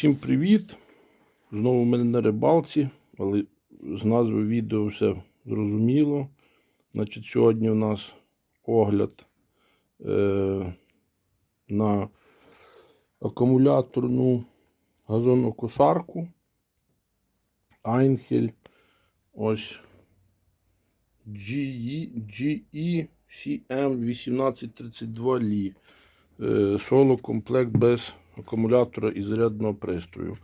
всім привіт! Знову ми на рибалці, але з назви відео все зрозуміло. Значить, сьогодні у нас огляд е, на акумуляторну газонокосарку Айнхель. Ось E, GE, GE CM 1832 Лі. Е, соло комплект без акумулятора і зарядного пристрою.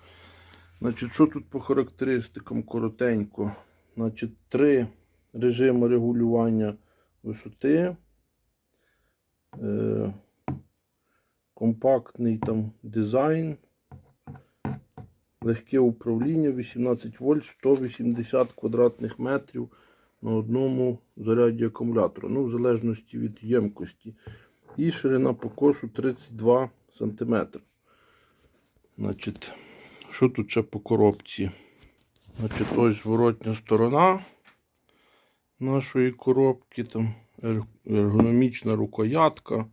Значить, що тут по характеристикам коротенько? Значить, три режими регулювання висоти. Е, компактний там дизайн. Легке управління 18 вольт 180 квадратних метрів на одному заряді акумулятора. Ну, в залежності від ємкості. І ширина покосу 32 см. Значить, що тут ще по коробці? Значить, ось зворотня сторона нашої коробки. Там ергономічна рукоятка.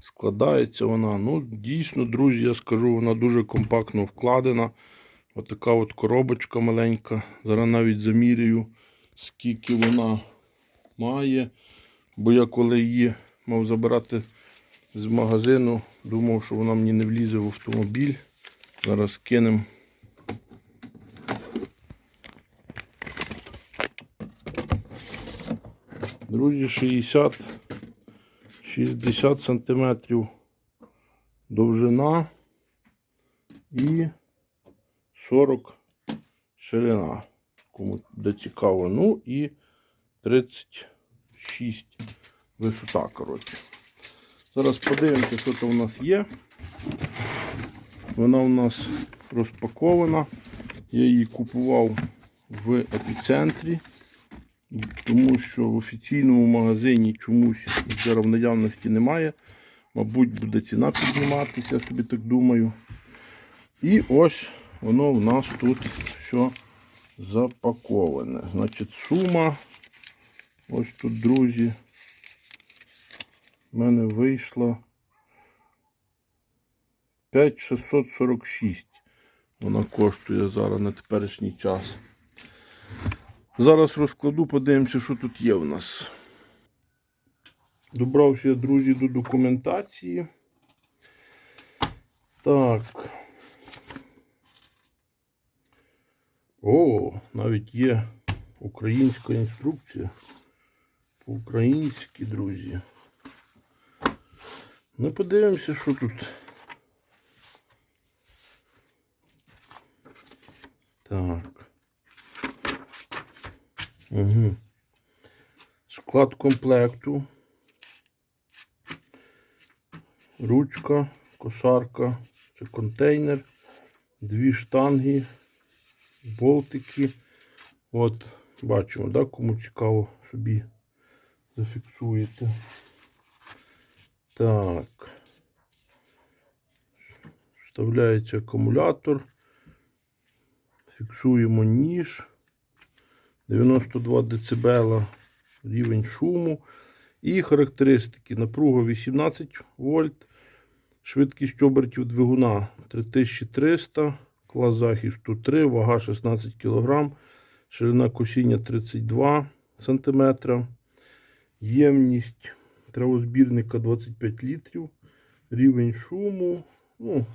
Складається вона. Ну, дійсно, друзі, я скажу, вона дуже компактно вкладена. Отака от коробочка маленька. Зараз навіть замірюю, скільки вона має. Бо я коли її мав забирати з магазину, думав, що вона мені не влізе в автомобіль. Зараз кинемо. Друзі, 60 60 сантиметрів довжина і 40 ширина. Кому де цікаво. Ну і 36 висота, коротше. Зараз подивимося, що там у нас є. Вона у нас розпакована. Я її купував в епіцентрі, тому що в офіційному магазині чомусь зараз в наявності немає. Мабуть, буде ціна підніматися, я собі так думаю. І ось воно в нас тут все запаковане. Значить, сума. Ось тут, друзі, в мене вийшла 5646. Вона коштує зараз на теперішній час. Зараз розкладу, подивимося, що тут є в нас. Добрався я, друзі, до документації. Так. О, навіть є українська інструкція. По-українськи, друзі. Ну, подивимося, що тут. Так. Угу. Склад комплекту. Ручка, косарка, це контейнер, дві штанги, болтики. От, бачимо, да, кому цікаво собі зафіксуєте. Так. Вставляється акумулятор. Фіксуємо ніж. 92 дБ рівень шуму. І характеристики. Напруга 18 вольт. Швидкість обертів двигуна 3300, клас захисту 3, вага 16 кг, ширина косіння 32 см, ємність травозбірника 25 літрів, рівень шуму. Ну,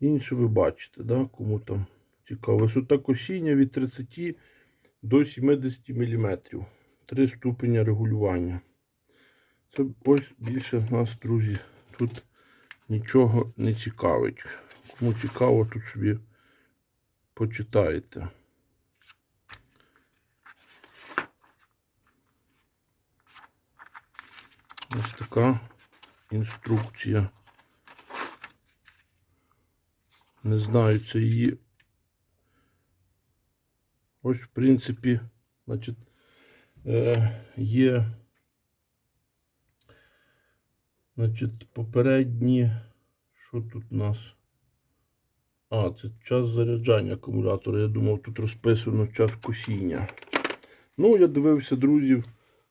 інше ви бачите, да, кому там цікаво. Висота косіння від 30 до 70 мм. Три ступеня регулювання. Це ось більше нас, друзі, тут нічого не цікавить. Кому цікаво, тут собі почитаєте. Ось така інструкція. Не знаю, це її. Ось, в принципі, значить, є. Значить, попередні, що тут у нас? А, це час заряджання акумулятора. Я думав, тут розписано час косіння. Ну, я дивився, друзів,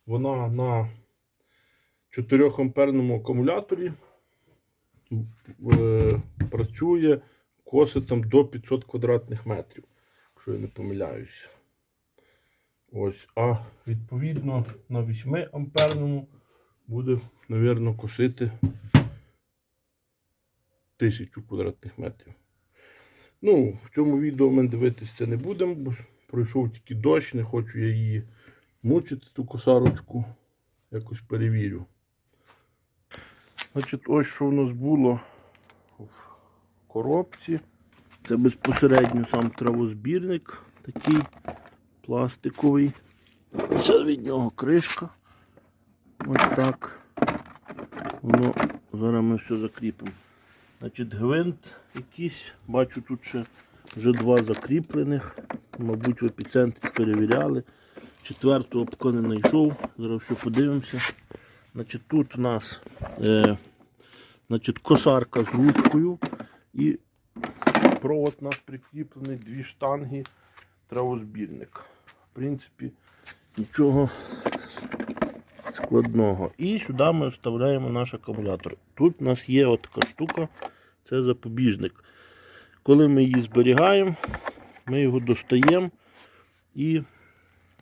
вона на 4 амперному акумуляторі е, працює косить там до 500 квадратних метрів, якщо я не помиляюся. Ось, а відповідно на 8 амперному буде, мабуть, косити 1000 квадратних метрів. Ну, в цьому відео ми дивитися не будемо, бо пройшов тільки дощ, не хочу я її мучити, ту косарочку. Якось перевірю. Значить, ось що в нас було в коробці. Це безпосередньо сам травозбірник такий пластиковий. Це від нього кришка. Ось так. Воно зараз ми все закріпимо. Значить, гвинт якийсь. Бачу тут ще вже два закріплених. Мабуть, в епіцентрі перевіряли. Четвертого поки не знайшов. Зараз все подивимося. Значить, тут у нас е, значить, косарка з ручкою і провод у нас прикріплений, дві штанги, травозбірник. В принципі, нічого складного. І сюди ми вставляємо наш акумулятор. Тут у нас є така штука, це запобіжник. Коли ми її зберігаємо, ми його достаємо і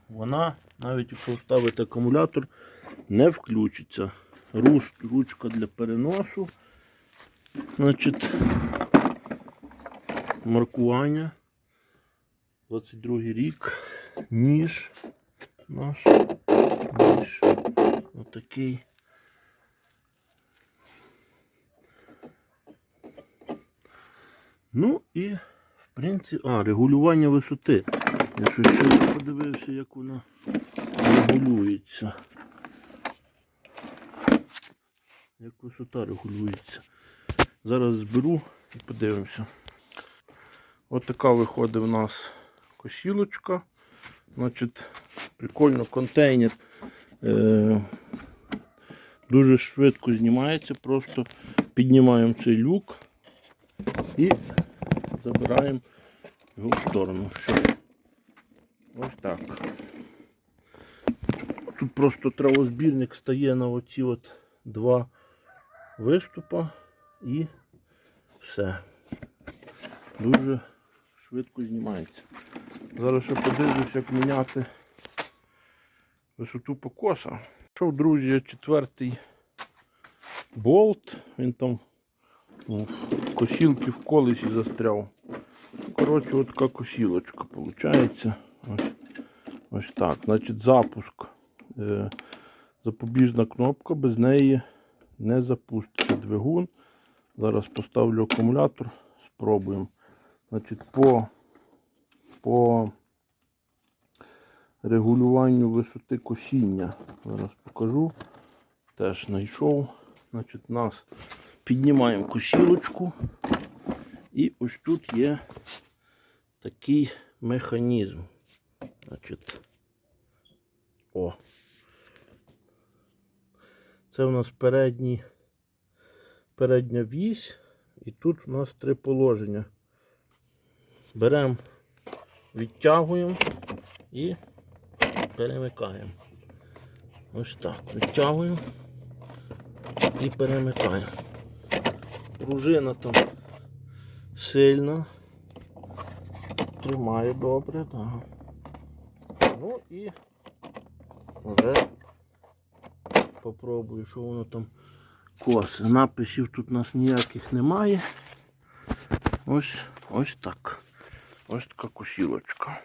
вона, навіть якщо вставити акумулятор, не включиться. Рус, ручка для переносу. Значить, маркування. 22 рік. Ніж наш. Ніж. Отакий. Ну і, в принципі, а, регулювання висоти. Я щось подивився, як вона регулюється. Як висота регулюється. Зараз зберу і подивимося. Ось така виходить в нас косілочка. Значить, прикольно контейнер е, дуже швидко знімається. Просто піднімаємо цей люк і забираємо його в сторону. Все. Ось так. Тут просто травозбірник стає на оці от два виступа і все. Дуже швидко знімається. Зараз ще подивлюсь, як міняти висоту покоса. Що, друзі, четвертий болт. Він там ну, в косілки в колесі застряв. Коротше, от така косілочка виходить. Ось, ось так. Значить, запуск. Е, запобіжна кнопка, без неї не запуститься двигун. Зараз поставлю акумулятор, спробуємо. Значить, по, по регулюванню висоти косіння. Зараз покажу. Теж знайшов. Значить, нас піднімаємо косілочку. І ось тут є такий механізм. Значить, о. Це у нас передній, передня вісь, і тут у нас три положення. Беремо, відтягуємо і перемикаємо. Ось так. Відтягуємо і перемикаємо. Пружина там сильна. Тримає добре, так. Ну і вже попробую, що воно там косе. Написів тут у нас ніяких немає. Ось ось так. Ось така косілочка.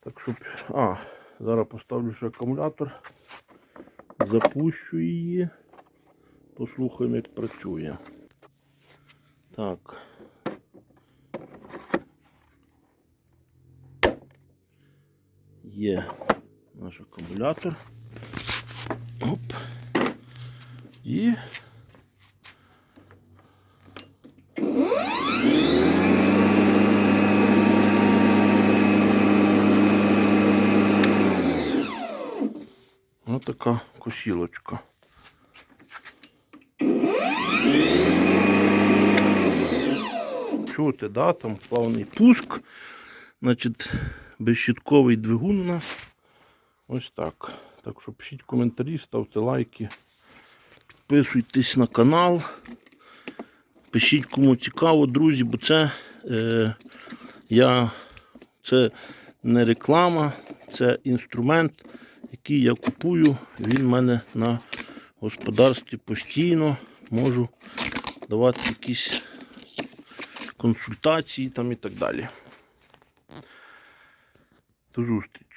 Так щоб... А, зараз поставлю ще акумулятор. Запущу її. Послухаємо, як працює. Так. Є наш акумулятор. Оп. І Ось така косілочка. Чути, да, там плавний пуск. Значить, безщітковий двигун у нас. Ось так. Так що пишіть коментарі, ставте лайки, підписуйтесь на канал. Пишіть, кому цікаво, друзі, бо це е, я це не реклама, це інструмент, який я купую. Він в мене на господарстві постійно можу давати якісь консультації там і так далі. До зустрічі.